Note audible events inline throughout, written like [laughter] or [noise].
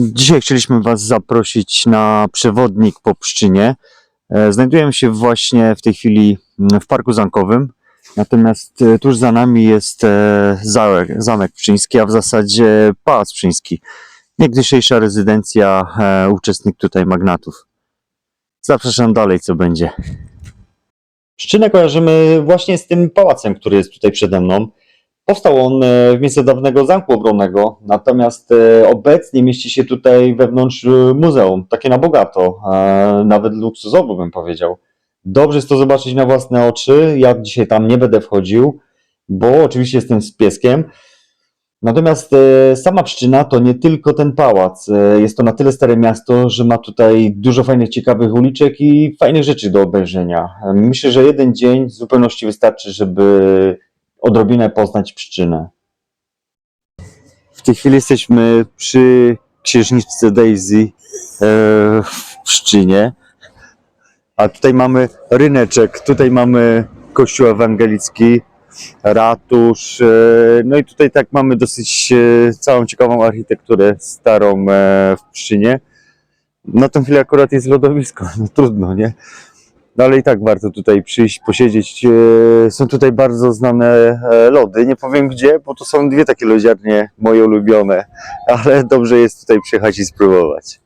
Dzisiaj chcieliśmy Was zaprosić na przewodnik po Pszczynie. E, Znajdujemy się właśnie w tej chwili mm, w Parku Zankowym, natomiast e, tuż za nami jest e, zamek, zamek Pszczyński, a w zasadzie Pałac Pszczyński. Niegdysiejsza rezydencja uczestnik tutaj magnatów. Zapraszam dalej, co będzie. Pszczynę kojarzymy właśnie z tym pałacem, który jest tutaj przede mną. Powstał on e, w miejsce dawnego zamku obronnego, natomiast e, obecnie mieści się tutaj wewnątrz e, muzeum, takie na bogato, nawet luksusowo bym powiedział. Dobrze jest to zobaczyć na własne oczy. Ja dzisiaj tam nie będę wchodził, bo oczywiście jestem z pieskiem. Natomiast sama Pszczyna to nie tylko ten pałac. Jest to na tyle stare miasto, że ma tutaj dużo fajnych, ciekawych uliczek i fajnych rzeczy do obejrzenia. Myślę, że jeden dzień w zupełności wystarczy, żeby odrobinę poznać Pszczynę. W tej chwili jesteśmy przy księżniczce Daisy e, w Pszczynie. A tutaj mamy ryneczek, tutaj mamy kościół ewangelicki, ratusz. e, No i tutaj tak mamy dosyć e, całą ciekawą architekturę starą w Pszczynie. Na tą chwilę akurat jest lodowisko, [laughs] no trudno, nie? No ale i tak warto tutaj przyjść, posiedzieć. E, Są tutaj bardzo znane e, lody. Nie powiem gdzie, bo to są dwie takie lodziarnie moje ulubione, ale dobrze jest tutaj przyjechać i spróbować.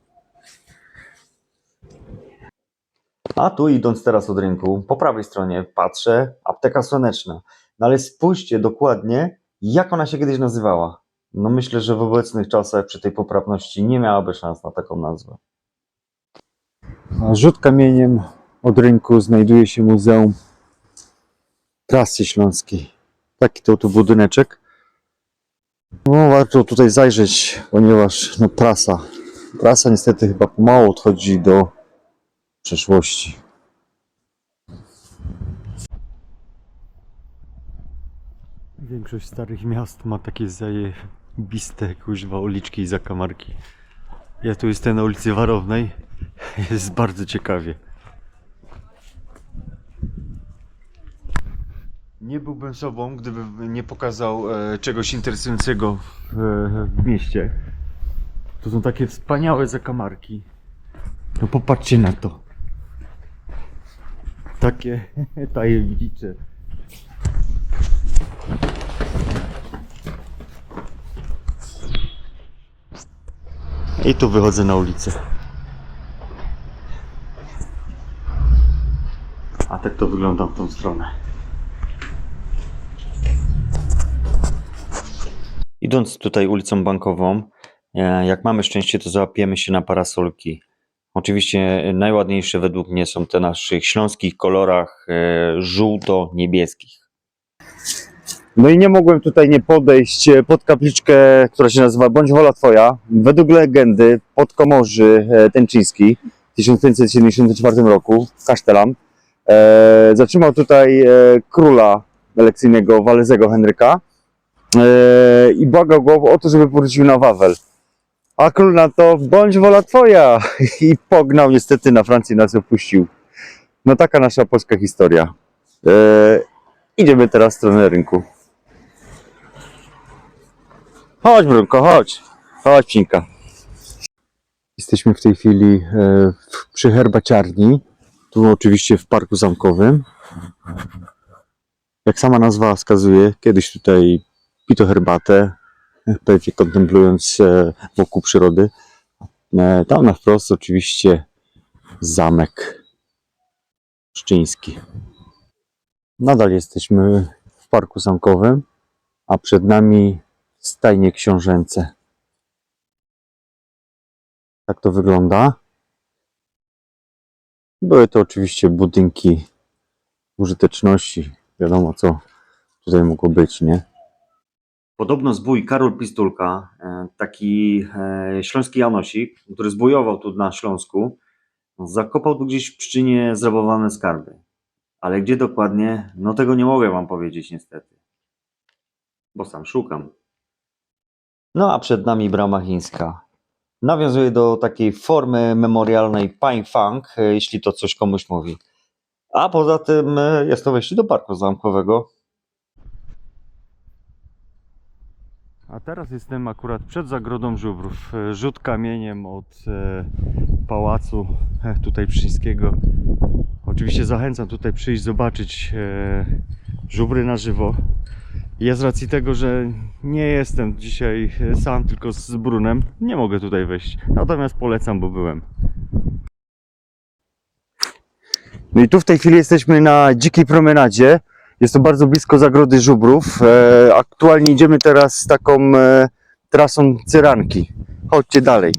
A tu idąc teraz od rynku, po prawej stronie patrzę, apteka słoneczna. No ale spójrzcie dokładnie, jak ona się kiedyś nazywała. No myślę, że w obecnych czasach przy tej poprawności nie miałaby szans na taką nazwę. Rzut kamieniem od rynku znajduje się Muzeum Prasy Śląskiej. Taki to tu budyneczek. No, warto tutaj zajrzeć, ponieważ no, prasa, prasa niestety chyba pomału odchodzi do przeszłości. Większość starych miast ma takie zajebiste kuźwa uliczki i zakamarki. Ja tu jestem na ulicy Warownej. [laughs] Jest bardzo ciekawie. Nie byłbym sobą, gdybym nie pokazał e, czegoś interesującego w, w mieście. To są takie wspaniałe zakamarki. No popatrzcie na to. Takie [laughs] tajemnicze. I tu wychodzę na ulicę. A tak to wygląda w tą stronę. Idąc tutaj ulicą bankową, e, jak mamy szczęście, to załapiemy się na parasolki. Oczywiście najładniejsze według mnie są te naszych śląskich kolorach e, żółto-niebieskich. No i nie mogłem tutaj nie podejść e, pod kapliczkę, która się nazywa Bądź wola Twoja. Według legendy podkomorzy e, Tęczyński w 1574 roku, kasztelan, e, zatrzymał tutaj e, króla elekcyjnego Walezego Henryka e, i błagał go o to, żeby powrócił na Wawel. A król na to, bądź wola twoja! [laughs] I pognał niestety na Francję, nas opuścił. No taka nasza polska historia. E, idziemy teraz w stronę rynku. Chodź Brunko, chodź. Chodź Cinka. Jesteśmy w tej chwili e, przy herbaciarni. Tu oczywiście w Parku Zamkowym. Jak sama nazwa wskazuje, kiedyś tutaj pito herbatę, pewnie kontemplując e, wokół przyrody. E, Tam na wprost oczywiście zamek Szczyński. Nadal jesteśmy w Parku Zamkowym, a przed nami stajnie książęce. Tak to wygląda. Były to oczywiście budynki użyteczności. Wiadomo, co tutaj mogło być, nie? Podobno zbój Karol Pistulka, e, taki e, śląski Janosik, który zbójował tu na Śląsku, zakopał tu gdzieś w Pszczynie zrabowane skarby. Ale gdzie dokładnie, no tego nie mogę wam powiedzieć niestety. Bo sam szukam. No a przed nami brama chińska. Nawiązuje do takiej formy memorialnej Pine Fang, e, jeśli to coś komuś mówi. A poza tym jest to wejście do parku zamkowego, A teraz jestem akurat przed zagrodą żubrów. E, Rzut kamieniem od e, pałacu e, tutaj Pszczyńskiego. Oczywiście zachęcam tutaj przyjść zobaczyć żubry na żywo. Ja z racji tego, że nie jestem dzisiaj sam, tylko z Brunem, nie mogę tutaj wejść. Natomiast polecam, bo byłem. No i tu w tej chwili jesteśmy na dzikiej promenadzie. Jest to bardzo blisko zagrody żubrów. E, aktualnie idziemy teraz taką e, trasą Cyranki. Chodźcie dalej.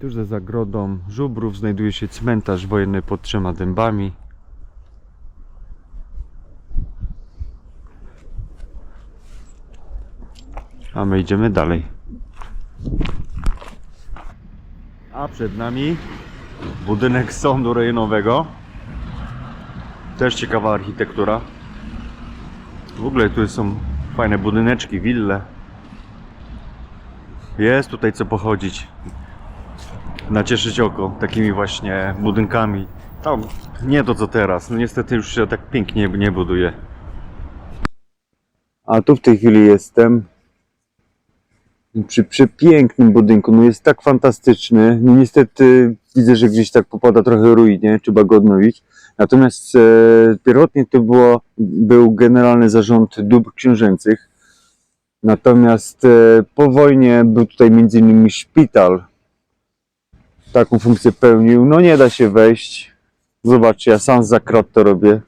Tuż za zagrodą żubrów znajduje się cmentarz wojenny pod trzema dębami. A my idziemy dalej. A przed nami budynek sądu rejonowego. Też ciekawa architektura. W ogóle tu są fajne budyneczki, wille. Jest tutaj co pochodzić. Nacieszyć oko takimi właśnie budynkami. Tam nie to co teraz. No niestety już się tak pięknie nie buduje. A tu w tej chwili jestem przy przepięknym budynku. No jest tak fantastyczny. No niestety widzę, że gdzieś tak popada trochę ruinie, trzeba go odnowić. Natomiast e, pierwotnie to było, był generalny zarząd dóbr książęcych. Natomiast e, po wojnie był tutaj innymi szpital. Taką funkcję pełnił. No nie da się wejść. Zobaczcie, ja sam za krat to robię.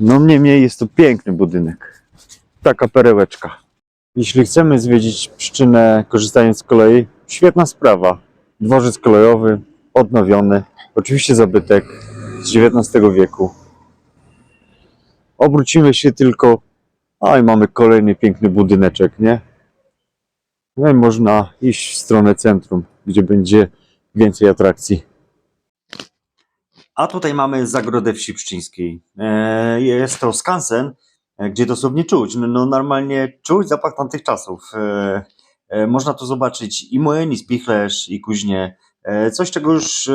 No niemniej jest to piękny budynek taka perełeczka. Jeśli chcemy zwiedzić Pszczynę korzystając z kolei, świetna sprawa. Dworzec kolejowy, odnowiony, oczywiście zabytek z XIX wieku. Obrócimy się tylko, a i mamy kolejny piękny budyneczek, nie? No i można iść w stronę centrum, gdzie będzie więcej atrakcji. A tutaj mamy Zagrodę Wsi Pszczyńskiej. E, Jest to skansen, gdzie dosłownie czuć, no, no normalnie czuć zapach tamtych czasów. E, e, Można tu zobaczyć i młyn, i spichlerz, i kuźnie. E, Coś, czego już e,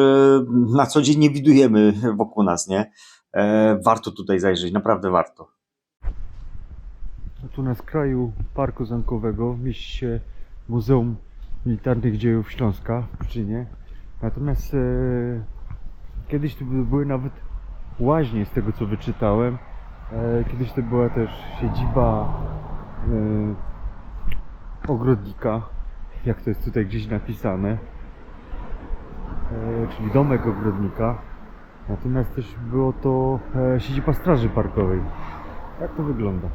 na co dzień nie widujemy wokół nas, nie? E, Warto tutaj zajrzeć, naprawdę warto. Tu na skraju Parku Zamkowego mieści się Muzeum Militarnych Dziejów Śląska w Pszczynie. Natomiast e, kiedyś tu by- były nawet łaźnie, z tego co wyczytałem. E, Kiedyś to była też siedziba e, ogrodnika, jak to jest tutaj gdzieś napisane, e, czyli domek ogrodnika. Natomiast też było to siedziba straży parkowej. Jak to wygląda?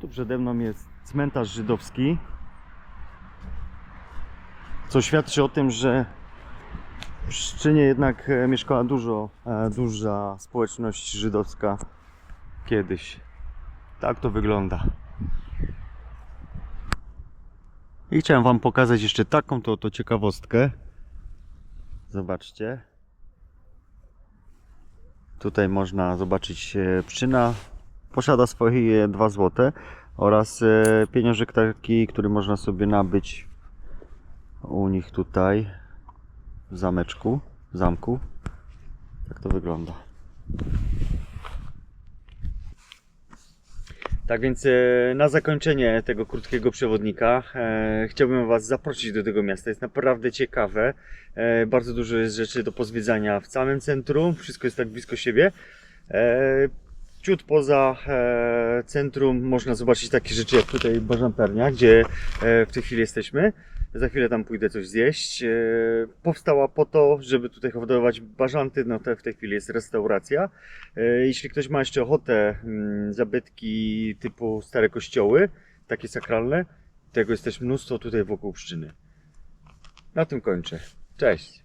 Tu przede mną jest cmentarz żydowski, co świadczy o tym, że w Pszczynie jednak e, mieszkała dużo, e, duża społeczność żydowska kiedyś. Tak to wygląda. I chciałem Wam pokazać jeszcze taką to, to ciekawostkę. Zobaczcie. Tutaj można zobaczyć e, Pszczyna posiada swoje 2 złote oraz pieniążek taki, który można sobie nabyć u nich tutaj w zameczku, w zamku. Tak to wygląda. Tak więc e, na zakończenie tego krótkiego przewodnika e, chciałbym Was zaprosić do tego miasta. Jest naprawdę ciekawe. E, bardzo dużo jest rzeczy do pozwiedzania w całym centrum. Wszystko jest tak blisko siebie. E, ciut poza e, centrum można zobaczyć takie rzeczy jak tutaj Bażantarnia, gdzie e, w tej chwili jesteśmy. Za chwilę tam pójdę coś zjeść. E, powstała po to, żeby tutaj hodować bażanty, no to w tej chwili jest restauracja. E, jeśli ktoś ma jeszcze ochotę, mm, zabytki typu stare kościoły, takie sakralne, tego jest też mnóstwo tutaj wokół Pszczyny. Na tym kończę. Cześć!